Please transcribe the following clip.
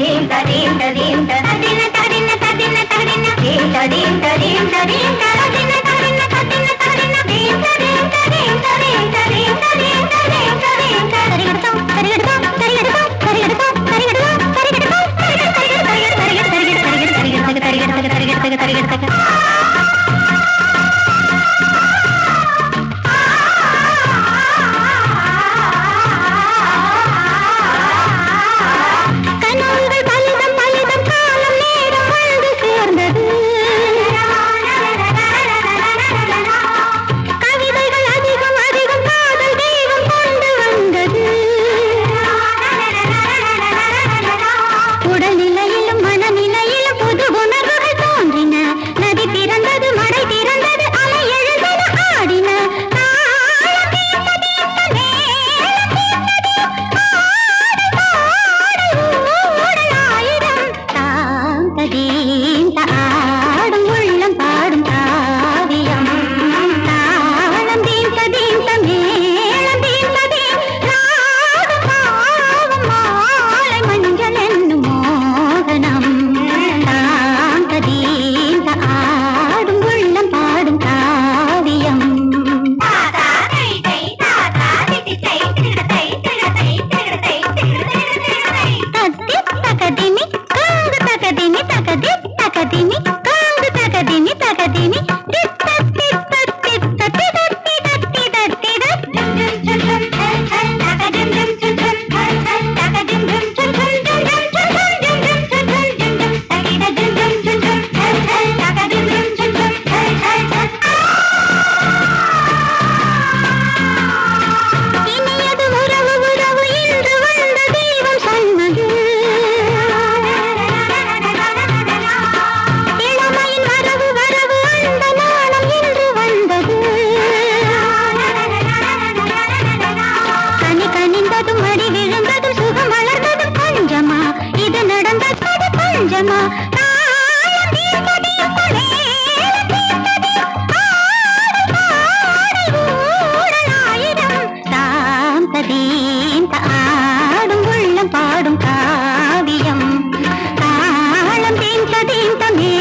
దీంట దీంట దీంట దీంట దీంట దీంట దీంట దీంట దీంట దీంట பாடும் காவியம். தாளம் தேன் தேன் தமே